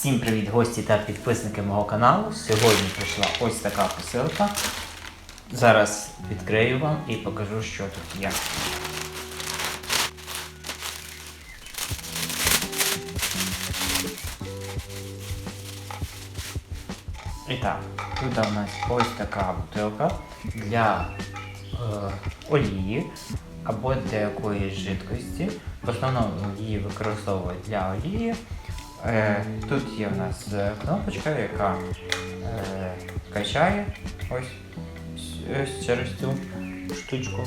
Всім привіт, гості та підписники мого каналу. Сьогодні прийшла ось така посилка. Зараз відкрию вам і покажу, що тут є. І так, тут у нас ось така бутилка для е, олії або для якоїсь жидкості. В основному її використовують для олії. Е, тут є в нас е, кнопочка, яка е, качає ось, через цю штучку.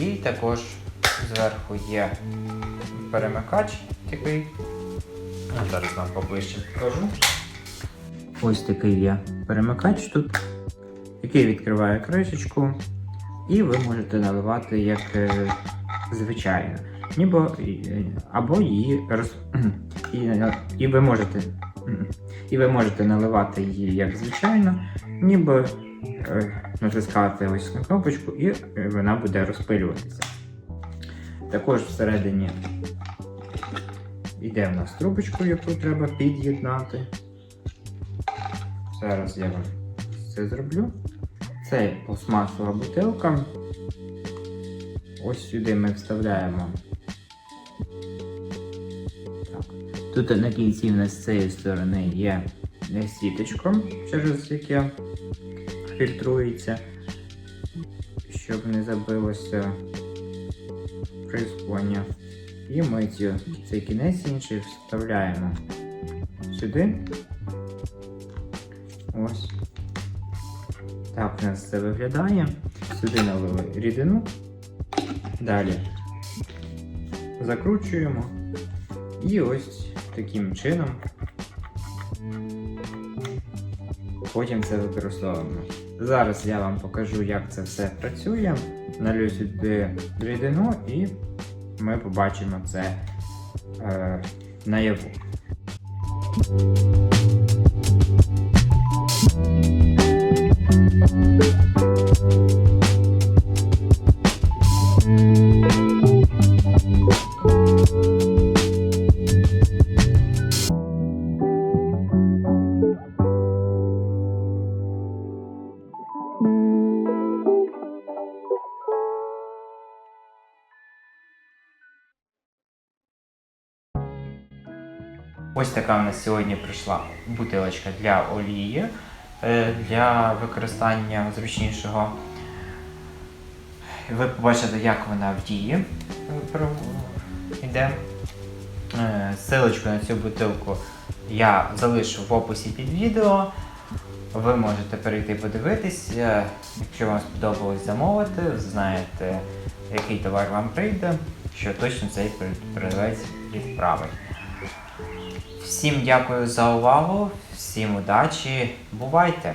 І також зверху є перемикач такий. А Зараз вам поближче покажу. Ось такий є перемикач тут, який відкриває кришечку, і ви можете наливати як звичайно. Ніби, або її роз... і, е, і ви можете і ви можете наливати її як звичайно, ніби е, натискати ось на кнопочку і е, вона буде розпилюватися. Також всередині йде в нас трубочку, яку треба під'єднати. Зараз я вам це зроблю. Це пластмасова бутилка. Ось сюди ми вставляємо. Тут на кінці в нас з цієї сторони є сіточко, через яке фільтрується, щоб не забилося прискування. І ми цю, цей кінець інший вставляємо сюди. Ось. Так у нас це виглядає. Сюди налили рідину. Далі закручуємо. І ось таким чином потім це використовуємо. Зараз я вам покажу, як це все працює. Налю сюди рідину і ми побачимо це е, наяву. Ось така в нас сьогодні прийшла бутилочка для олії, е, для використання зручнішого. Ви побачите, як вона в дії йде. Е, Силочку на цю бутилку я залишу в описі під відео. Ви можете перейти подивитись. Е, Якщо вам сподобалось замовити, знаєте, який товар вам прийде, що точно цей продавець відправить. Всім дякую за увагу, всім удачі, бувайте!